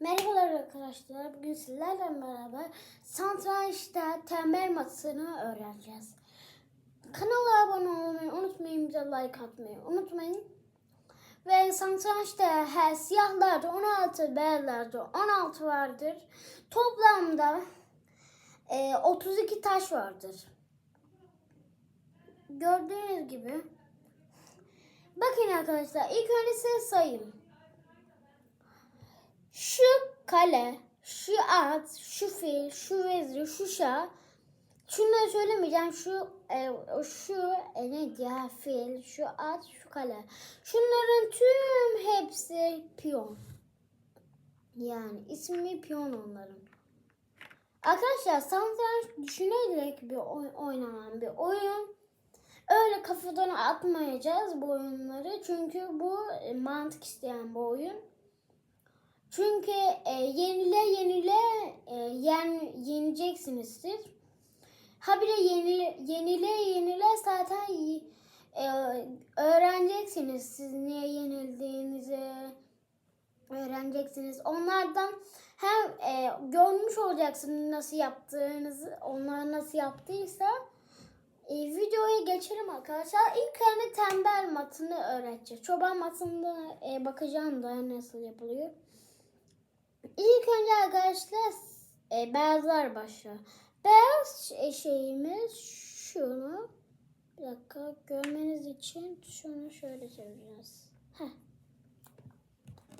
Merhabalar arkadaşlar. Bugün sizlerle beraber satrançta tembel masasını öğreneceğiz. Kanala abone olmayı unutmayın. Bize like atmayı unutmayın. Ve satrançta her siyahlarda 16, beyazlarda 16 vardır. Toplamda e, 32 taş vardır. Gördüğünüz gibi. Bakın arkadaşlar ilk önce size sayayım. Şu kale, şu at, şu fil, şu vezir, şu şah. Şunları söylemeyeceğim. Şu e, şu e, neydi ya fil, şu at, şu kale. Şunların tüm hepsi piyon. Yani ismi piyon onların. Arkadaşlar satranç düşünerek bir oy- oynanan bir oyun. Öyle kafadan atmayacağız bu oyunları. Çünkü bu e, mantık isteyen bir oyun. Çünkü e, yenile yenile e, yen, yeneceksinizdir. Ha bir de yenile yenile, yenile zaten e, öğreneceksiniz siz niye yenildiğinizi öğreneceksiniz. Onlardan hem e, görmüş olacaksınız nasıl yaptığınızı, onlar nasıl yaptıysa e, videoya geçelim arkadaşlar. İlk önce tembel matını öğreteceğiz. Çoban matında e, bakacağım da nasıl yapılıyor. İlk önce arkadaşlar e, beyazlar başlıyor. Beyaz e, şeyimiz şunu. Bir dakika görmeniz için şunu şöyle çevireceğiz.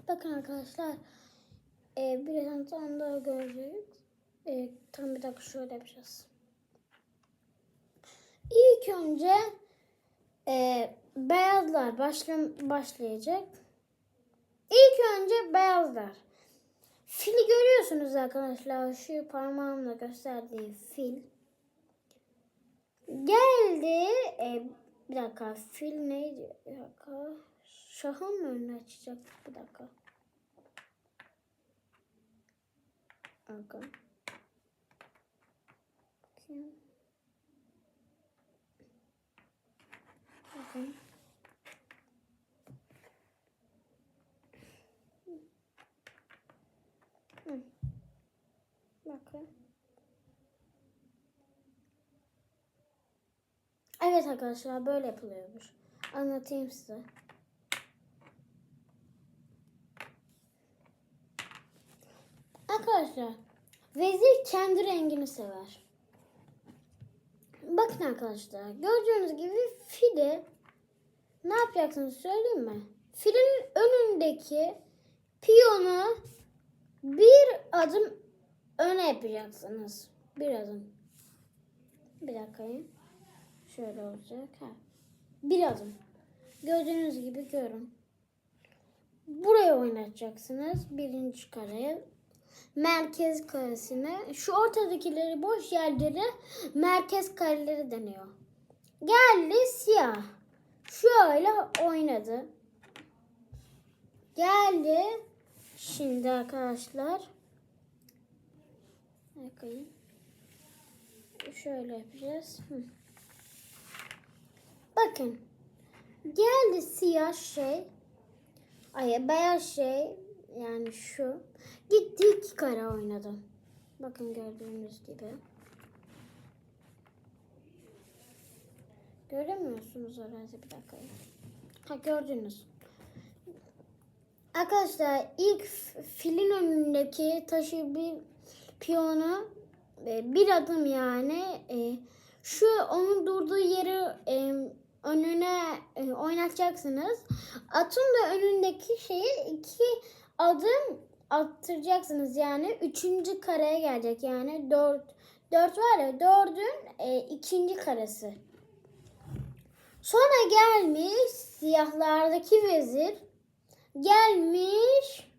Bakın arkadaşlar. E, birazdan tam daha göreceğiz. E, tam bir dakika şöyle yapacağız. İlk önce e, beyazlar başla, başlayacak. İlk önce beyazlar. Fili görüyorsunuz arkadaşlar. Şu parmağımla gösterdiği fil. Geldi. E, bir dakika. Fil neydi? Bir dakika. Şahın mı önünü açacak? Bir dakika. Bakın. Bakayım. Bakın. Bakın. Evet arkadaşlar böyle yapılıyormuş. Anlatayım size. Arkadaşlar vezir kendi rengini sever. Bakın arkadaşlar gördüğünüz gibi fili ne yapacaksınız söyleyeyim mi? Filin önündeki piyonu bir adım öne yapacaksınız. Bir adım. Bir dakika. Şöyle olacak. Ha. Bir adım. Gördüğünüz gibi görün. Buraya oynatacaksınız. Birinci kareye. Merkez karesine. Şu ortadakileri boş yerleri merkez kareleri deniyor. Geldi siyah. Şöyle oynadı. Geldi. Şimdi arkadaşlar. Bakayım. Şöyle yapacağız. Bakın. Geldi siyah şey. Ay beyaz şey. Yani şu. Gitti iki kare oynadı. Bakın gördüğünüz gibi. Göremiyorsunuz herhalde bir dakika. Ha gördünüz. Arkadaşlar ilk filin önündeki taşı bir piyonu e, bir adım yani e, şu onun durduğu yeri e, önüne oynatacaksınız. Atın da önündeki şeyi iki adım attıracaksınız yani üçüncü kareye gelecek yani dört dört var ya dördün ikinci karesi. Sonra gelmiş siyahlardaki vezir gelmiş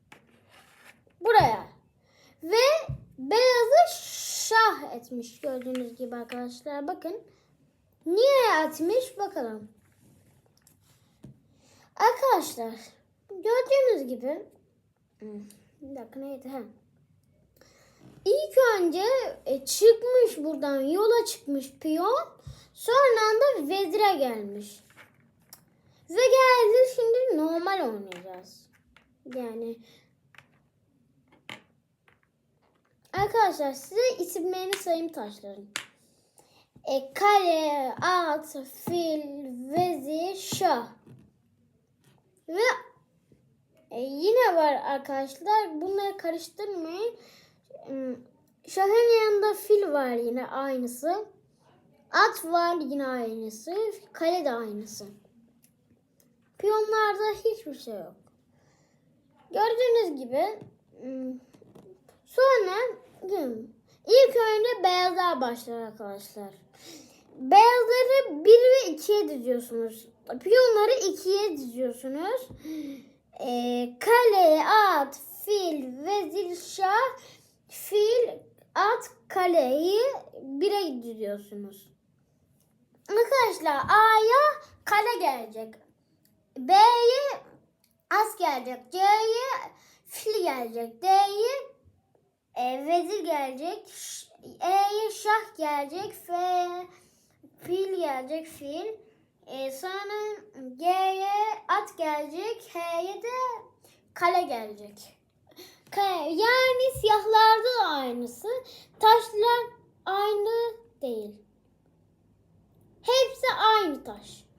buraya. Ve beyazı şah etmiş gördüğünüz gibi arkadaşlar. Bakın niye etmiş bakalım. Arkadaşlar gördüğünüz gibi Hmm, bir dakika neydi? Ha. İlk önce e, çıkmış buradan yola çıkmış piyon sonra da vezire gelmiş ve geldi şimdi normal oynayacağız. Yani Arkadaşlar size isimlerini sayayım taşların. E, kale, at, fil, vezir, şah. Ve e, yine var arkadaşlar. Bunları karıştırmayın. Hmm, Şahın yanında fil var yine aynısı. At var yine aynısı. Kale de aynısı. Piyonlarda hiçbir şey yok. Gördüğünüz gibi hmm, sonra ilk önce beyazlar başlar arkadaşlar. Beyazları 1 ve 2'ye diziyorsunuz. Piyonları 2'ye diziyorsunuz. Ee, kale, at, fil, vezir, şah, fil, at, kaleyi 1'e diziyorsunuz. Arkadaşlar A'ya kale gelecek. B'ye as gelecek. C'ye fil gelecek. D'ye e, vezir gelecek. E'ye şah gelecek. F'ye fil gelecek. Fil. E, sonra G'ye at gelecek. H'ye de kale gelecek. Yani siyahlarda da aynısı. Taşlar aynı değil. Hepsi aynı taş.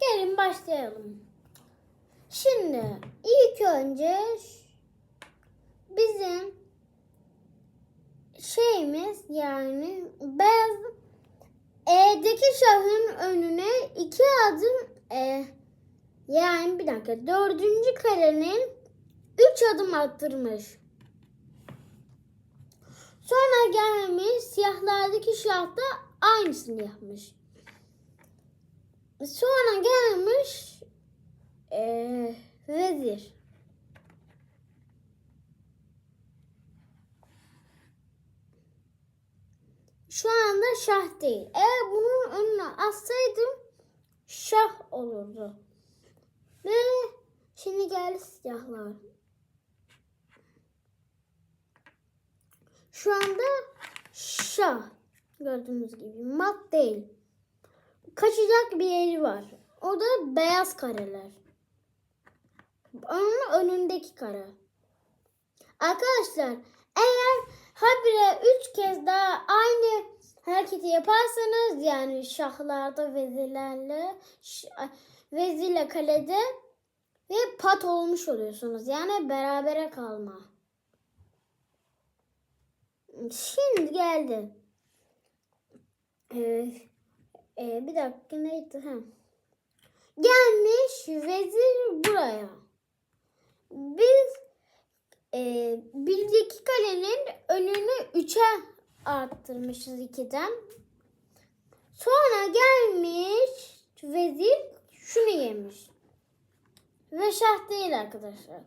Gelin başlayalım. Şimdi ilk önce bizim şeyimiz yani beyaz E'deki şahın önüne iki adım e, yani bir dakika dördüncü karenin üç adım attırmış. Sonra gelmiş siyahlardaki şah da aynısını yapmış. Sonra gelmiş eee vezir. Şu anda şah değil. Eğer bunun önüne assaydım şah olurdu. Ve şimdi geldi siyahlar. Şu anda şah. Gördüğünüz gibi mat değil. Kaçacak bir yeri var. O da beyaz kareler. Onun önündeki kare. Arkadaşlar eğer habire üç kez daha aynı hareketi yaparsanız yani şahlarda vezirlerle vezirle kalede ve pat olmuş oluyorsunuz. Yani berabere kalma. Şimdi geldi. Ee, bir dakika neydi? Ha. Gelmiş vezir buraya. Biz e, birdeki kalenin önünü üçe arttırmışız ikiden. Sonra gelmiş vezir şunu yemiş. Ve şah değil arkadaşlar.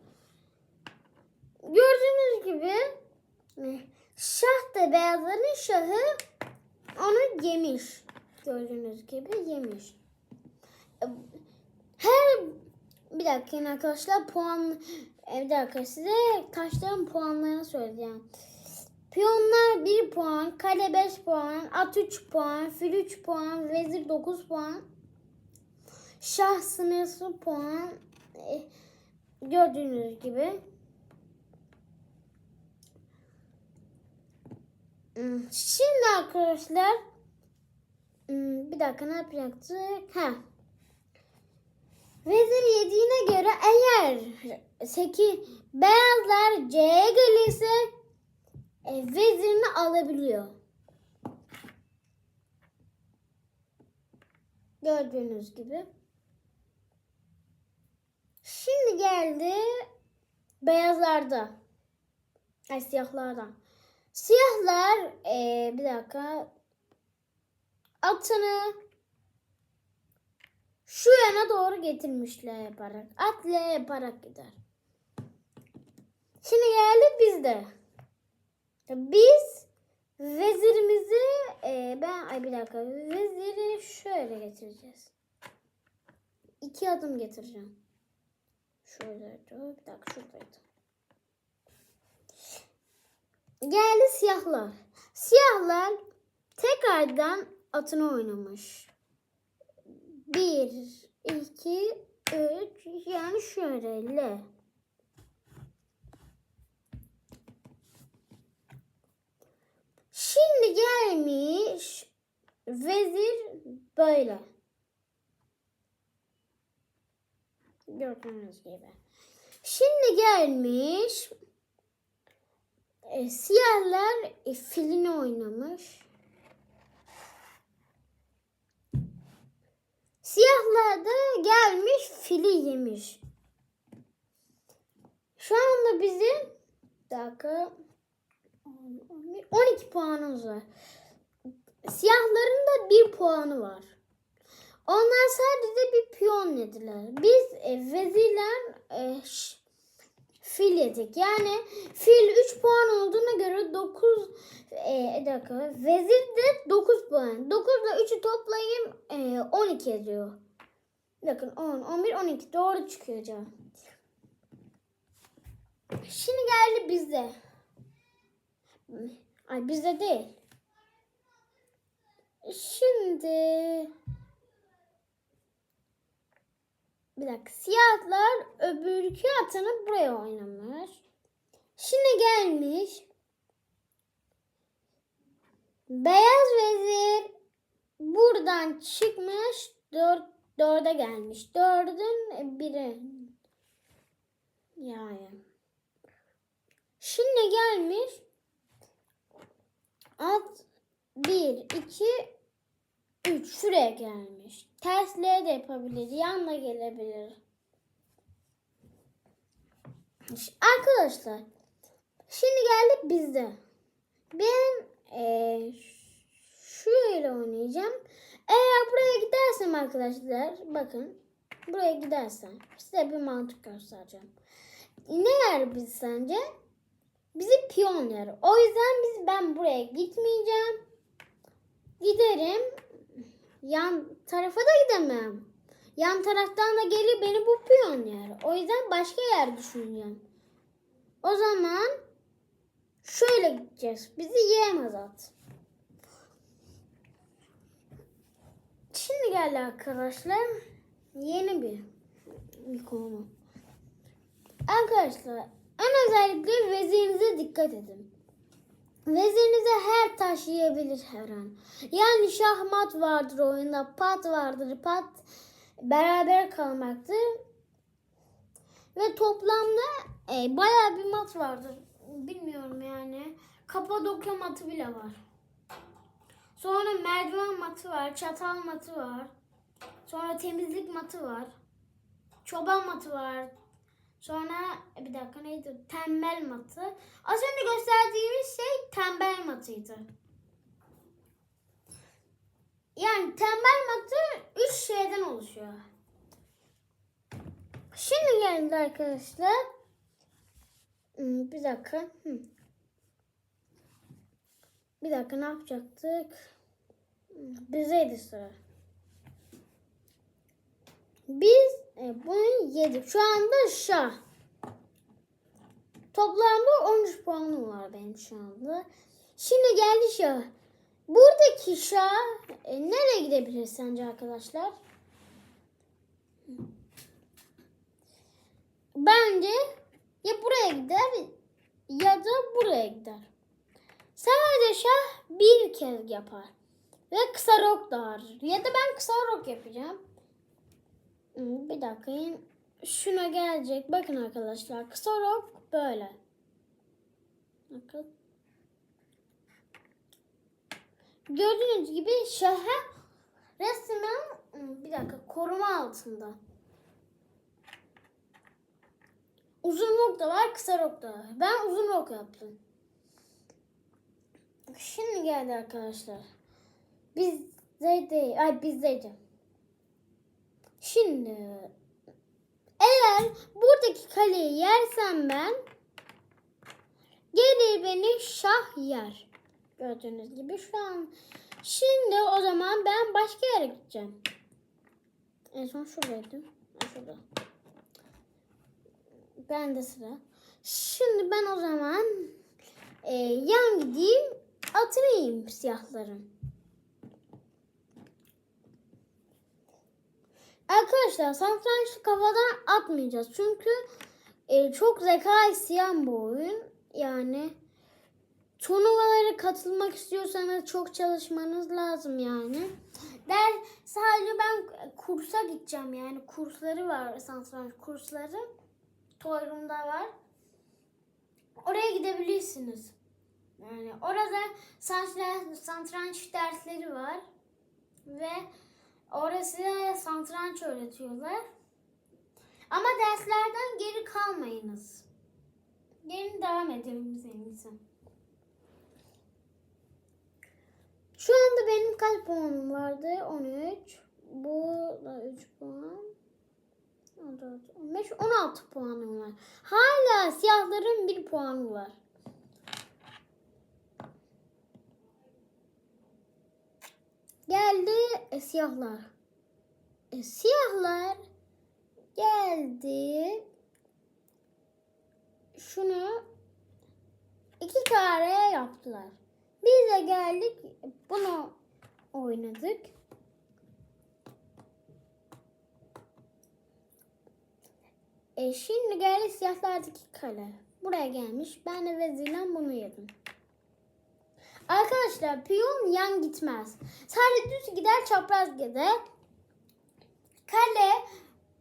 Gördüğünüz gibi şah da beyazların şahı onu yemiş. Gördüğünüz gibi yemiş. E, Her bir dakika arkadaşlar puan e, bir dakika size taşların puanlarını söyleyeceğim. Piyonlar 1 puan, kale 5 puan, at 3 puan, fil 3 puan, vezir 9 puan. Şah sınırsız puan. E, gördüğünüz gibi. Hmm, Şimdi arkadaşlar bir dakika ne yapacaktık? Ha. Vezir yediğine göre eğer 8 beyazlar C'ye gelirse e, vezirini alabiliyor. Gördüğünüz gibi. Şimdi geldi beyazlarda. Ay siyahlarda. Siyahlar e, bir dakika atını şu yana doğru getirmişler yaparak. At L yaparak gider. Şimdi geldi bizde. Biz vezirimizi e, ben ay bir dakika veziri şöyle getireceğiz. İki adım getireceğim. Şöyle bir dakika şuradaydı. Geldi siyahlar. Siyahlar tekrardan atını oynamış. Bir, iki, üç yani şöyle L. gelmiş vezir böyle. Gördüğünüz gibi. Şimdi gelmiş e, siyahlar e, filini oynamış. Siyahlar da gelmiş fili yemiş. Şu anda bizim dakika 12 puanımız var. Siyahların da bir puanı var. Onlar sadece bir piyon yediler. Biz e, vezirler e, ş- fil yedik. Yani fil 3 puan olduğuna göre 9 e, dakika. Vezir de 9 puan. 9 ile 3'ü toplayayım e, 12 ediyor. Bakın 10, 11, 12 doğru çıkıyor cevap. Şimdi geldi bizde. Ay bizde değil. Şimdi bir dakika siyahlar öbürkü atını buraya oynamış. Şimdi gelmiş. Beyaz vezir buradan çıkmış dört, dörde gelmiş. Dördün biri. Yani. Şimdi gelmiş. At bir, iki, üç. Şuraya gelmiş. Tersleri de yapabilir. Yan da gelebilir. Arkadaşlar. Şimdi geldik bizde. Ben eee şöyle oynayacağım. Eğer buraya gidersem arkadaşlar bakın buraya gidersem size bir mantık göstereceğim. Ne yer biz sence? Bizi piyon yer. O yüzden biz ben buraya gitmeyeceğim. Giderim. Yan tarafa da gidemem. Yan taraftan da gelir beni bu piyon yer. O yüzden başka yer düşüneceğim. O zaman şöyle gideceğiz. Bizi yiyemez at. Şimdi geldi arkadaşlar. Yeni bir, bir konu. Arkadaşlar en özellikle vezirinize dikkat edin. Vezirinize her taş yiyebilir her an. Yani şahmat vardır oyunda, pat vardır, pat beraber kalmaktır. Ve toplamda e, bayağı bir mat vardır. Bilmiyorum yani. Kapadokya matı bile var. Sonra merdiven matı var, çatal matı var. Sonra temizlik matı var. Çoban matı var. Sonra e, bir dakika neydi? Tembel matı. Az önce gösterdiğimiz şey tembel matıydı. Yani tembel matı üç şeyden oluşuyor. Şimdi geldi arkadaşlar. Hmm, Bir dakika. Hmm. Bir dakika ne yapacaktık? Bizeydi sıra. Biz e, bunu yedik. Şu anda şah. Toplamda 13 puanım var benim şu anda. Şimdi geldi şah. Buradaki şah e, nereye gidebilir sence arkadaşlar? Bence ya buraya gider ya da buraya gider. Sadece şah bir kez yapar. Ve kısa rok da. Ya da ben kısa rok yapacağım. Hmm, Bir dakika. Şuna gelecek. Bakın arkadaşlar. Kısa rok böyle. Bakın. Gördüğünüz gibi şaha resmen hmm, bir dakika koruma altında. Uzun rok da var, kısa rok da var. Ben uzun rok yaptım. Şimdi geldi arkadaşlar. Biz değil, ay bizdeydi. Şimdi eğer buradaki kaleyi yersem ben gelir beni şah yer. Gördüğünüz gibi şu an. Şimdi o zaman ben başka yere gideceğim. En son şuradaydım. Şurada. Ben de sıra. Şimdi ben o zaman e, yan gideyim atını yiyeyim siyahların. Arkadaşlar satrançlı kafadan atmayacağız. Çünkü e, çok zeka isteyen bu oyun. Yani turnuvaları katılmak istiyorsanız çok çalışmanız lazım yani. Der sadece ben kursa gideceğim yani kursları var satranç kursları. Toyrum'da var. Oraya gidebilirsiniz. Yani orada satranç, satranç dersleri var ve orası satranç öğretiyorlar. Ama derslerden geri kalmayınız. Gelin devam edelim iyisi. Şu anda benim kaç puanım vardı? 13. Bu da 3 puan. 14, 15, 16 puanım var. Hala siyahların 1 puanı var. Geldi e, siyahlar. E, siyahlar geldi. Şunu iki kare yaptılar. Biz de geldik bunu oynadık. E şimdi geldi siyahlardaki kale. Buraya gelmiş. Ben de vezirden bunu yedim. Arkadaşlar piyon yan gitmez. Sadece düz gider çapraz gider. Kale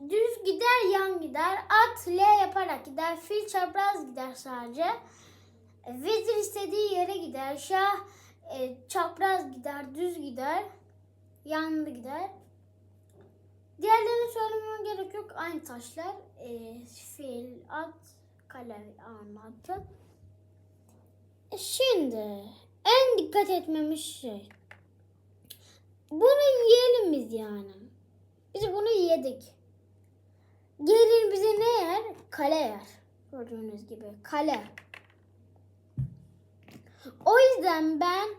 düz gider yan gider. At L yaparak gider. Fil çapraz gider sadece. E, Vezir istediği yere gider. Şah e, çapraz gider, düz gider. Yanlı gider. Diğerlerini söylememe gerek yok. Aynı taşlar. E, fil, at, kale anlattı. E, Şimdi en dikkat etmemiz şey. Bunu yiyelim biz yani. Biz bunu yedik. Gelir bize ne yer? Kale yer. Gördüğünüz gibi kale. O yüzden ben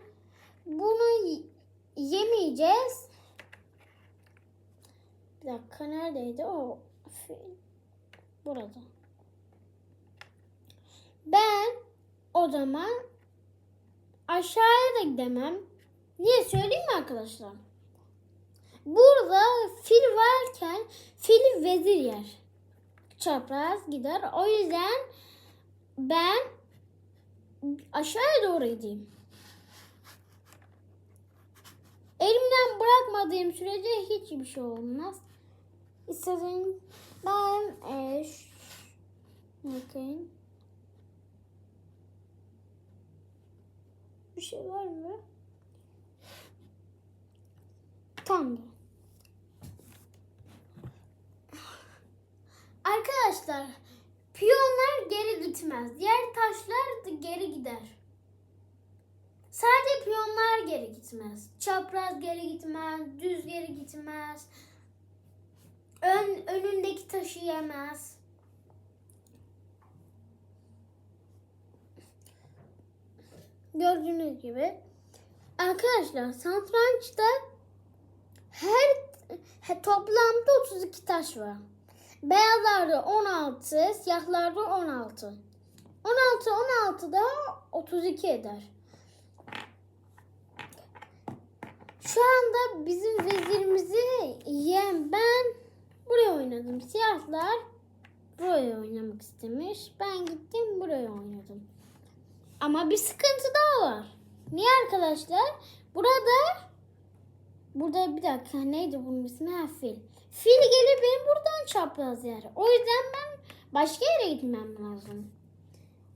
bunu yemeyeceğiz. Bir dakika neredeydi o? Burada. Ben o zaman aşağıya da gidemem. Niye söyleyeyim mi arkadaşlar? Burada fil varken fil vezir yer. Çapraz gider. O yüzden ben aşağıya doğru gideyim. Elimden bırakmadığım sürece hiçbir şey olmaz. İstediğim ben e, bakayım. Bir şey var mı? Tamam. Arkadaşlar piyonlar geri gitmez. Diğer taşlar da geri gider. Sadece piyonlar geri gitmez. Çapraz geri gitmez, düz geri gitmez. Ön, önündeki taşı yemez. Gördüğünüz gibi. Arkadaşlar satrançta her he, toplamda 32 taş var. Beyazlarda 16, siyahlarda 16. 16 16 da 32 eder. Şu anda bizim vezirimizi yiyen ben buraya oynadım. Siyahlar buraya oynamak istemiş. Ben gittim buraya oynadım. Ama bir sıkıntı daha var. Niye arkadaşlar? Burada burada bir dakika neydi bunun ismi? Ha, fil. Fil gelir benim buradan çapraz yer. O yüzden ben başka yere gitmem lazım.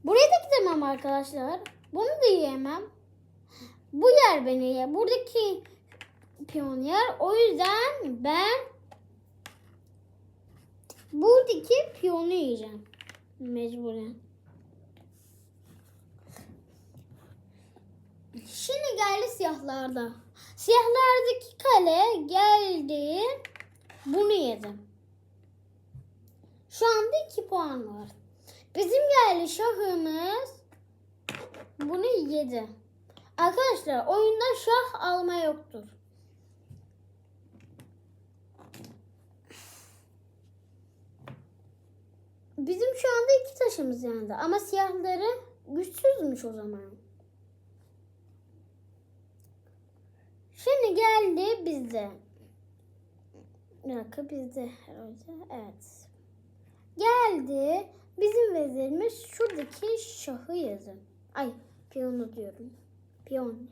Buraya da gidemem arkadaşlar. Bunu da yiyemem. Bu yer beni yer. Buradaki piyon yer. O yüzden ben buradaki piyonu yiyeceğim. Mecburen. Şimdi geldi siyahlarda. Siyahlardaki kale geldi. Bunu yedim. Şu anda iki puan var. Bizim geldi şahımız bunu yedi. Arkadaşlar oyunda şah alma yoktur. Bizim şu anda iki taşımız yandı. Ama siyahları güçsüzmüş o zaman. Şimdi geldi bizde. Bir dakika bizde herhalde. Evet. Geldi. Bizim vezirimiz şuradaki şahı yazın. Ay piyonu diyorum. Piyon.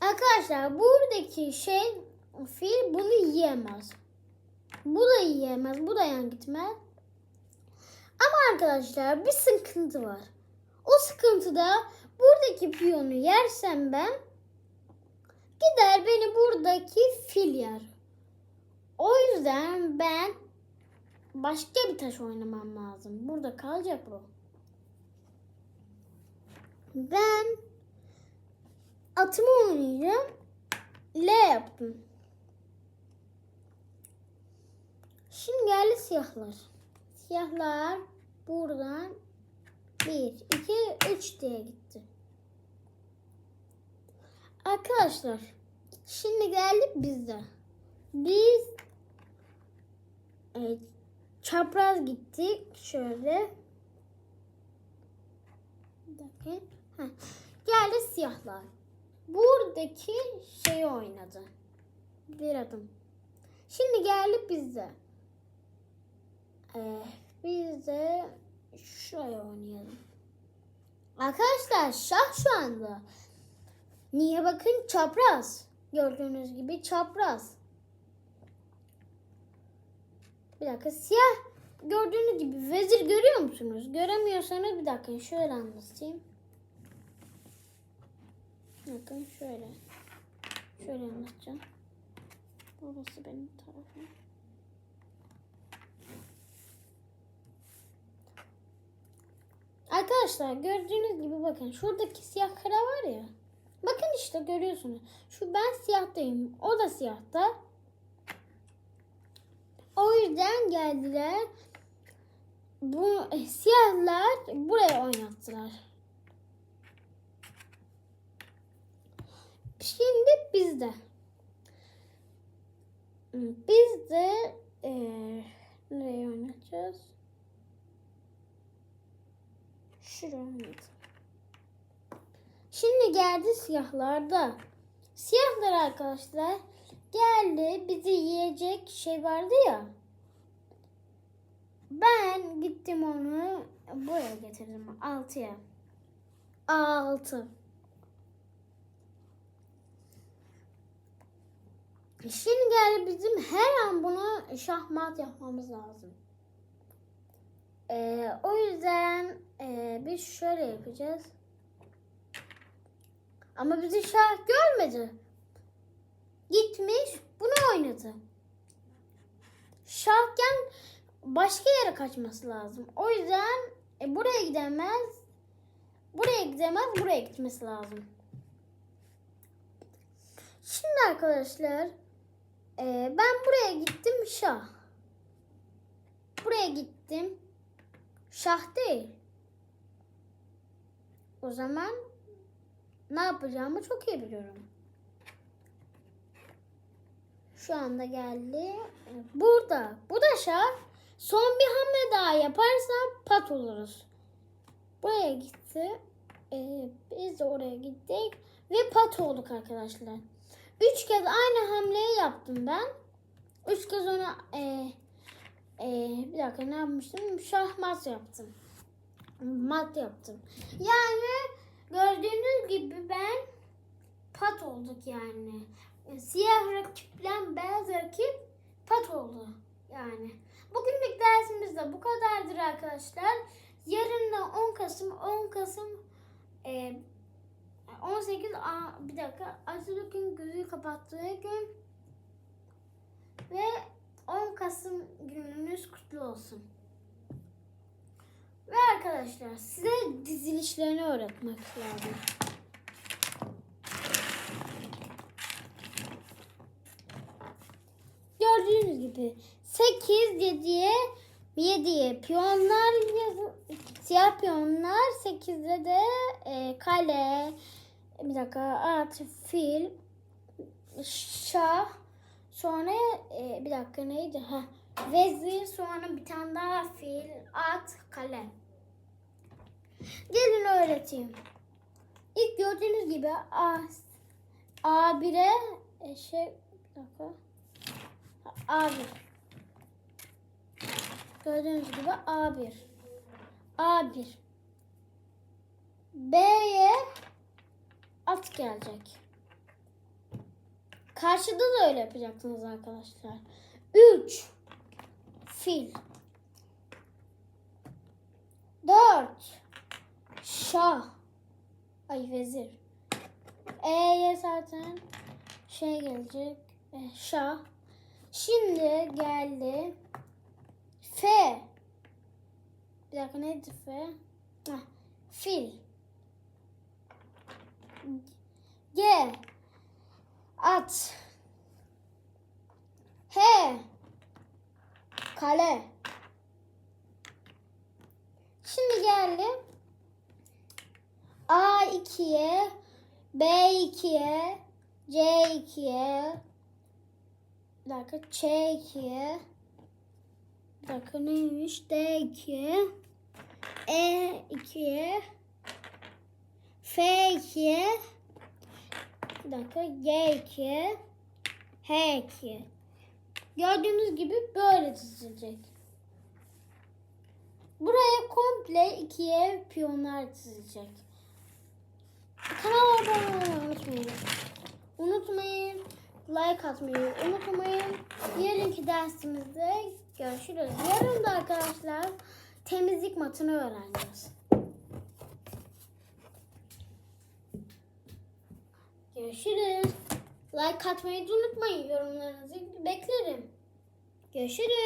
Arkadaşlar buradaki şey fil bunu yiyemez. Bu da yiyemez. Bu da yan gitmez. Ama arkadaşlar bir sıkıntı var. O sıkıntıda buradaki piyonu yersem ben gider beni buradaki fil yer. O yüzden ben başka bir taş oynamam lazım. Burada kalacak bu. Ben atımı oynayacağım. L yaptım. Şimdi geldi siyahlar. Siyahlar buradan 1, 2, 3 diye gitti. Arkadaşlar şimdi geldik bizde. Biz e, çapraz gittik. Şöyle. Dakika. Heh. Geldi siyahlar. Buradaki şeyi oynadı. Bir adım. Şimdi geldik bizde. Ee, biz de şuraya oynayalım. Arkadaşlar şah şu anda. Niye bakın çapraz. Gördüğünüz gibi çapraz. Bir dakika siyah gördüğünüz gibi vezir görüyor musunuz? Göremiyorsanız bir dakika şöyle anlatayım. Bakın şöyle. Şöyle anlatacağım. Burası benim tarafım. Arkadaşlar gördüğünüz gibi bakın şuradaki siyah kara var ya. Bakın işte görüyorsunuz. Şu ben siyahtayım. O da siyahta. O yüzden geldiler. Bu e, siyahlar buraya oynattılar. Şimdi bizde. Biz de e, nereye oynayacağız? Şuraya oynayalım. Şimdi geldi siyahlarda. Siyahlar arkadaşlar geldi bizi yiyecek şey vardı ya. Ben gittim onu buraya getirdim altıya. Altı. Şimdi geldi bizim her an buna şahmat yapmamız lazım. Ee, o yüzden e, biz şöyle yapacağız. Ama bizi şah görmedi. Gitmiş bunu oynadı. Şahken başka yere kaçması lazım. O yüzden e, buraya gidemez. Buraya gidemez, buraya gitmesi lazım. Şimdi arkadaşlar e, ben buraya gittim şah. Buraya gittim. Şah değil. O zaman ne yapacağımı çok iyi biliyorum. Şu anda geldi. Burada. Bu da şah. Son bir hamle daha yaparsam pat oluruz. Buraya gitti. Ee, biz de oraya gittik. Ve pat olduk arkadaşlar. Üç kez aynı hamleyi yaptım ben. Üç kez ona e, e, bir dakika ne yapmıştım? Şahmat yaptım. Mat yaptım. Yani gördüğünüz gibi ben pat olduk yani. Siyah rakiple beyaz rakip pat oldu yani. Bugünlük dersimiz de bu kadardır arkadaşlar. Yarın da 10 Kasım 10 Kasım e, 18 a, bir dakika Atatürk'ün gözü kapattığı gün ve 10 Kasım gününüz kutlu olsun. Arkadaşlar size dizilişlerini öğretmek lazım. Gördüğünüz gibi 8 7'ye 7'ye piyonlar siyah piyonlar 8'de de e, kale bir dakika at fil şah sonra e, bir dakika neydi ha vezir sonra bir tane daha fil at kale gelin öğreteyim İlk gördüğünüz gibi A A1'e e, şey bir dakika A1 Gördüğünüz gibi A1. A1. B'ye at gelecek. Karşıda da öyle yapacaksınız arkadaşlar. 3 fil 4 şah. Ay vezir. E'ye zaten. Şey gelecek. E, şah. Şimdi geldi. F. Bir dakika neydi F? Heh, fil. G. At. H. Kale. Şimdi geldi A2'ye B2'ye C2'ye bir dakika C2'ye bir dakika neymiş D2'ye E2'ye F2'ye bir dakika G2'ye H2'ye Gördüğünüz gibi böyle dizilecek. Buraya komple ikiye piyonlar dizilecek. Kanala abone olmayı unutmayın. Unutmayın. Like atmayı unutmayın. Yarınki dersimizde görüşürüz. Yarın da arkadaşlar temizlik matını öğreneceğiz. Görüşürüz. Like atmayı unutmayın. Yorumlarınızı beklerim. Görüşürüz.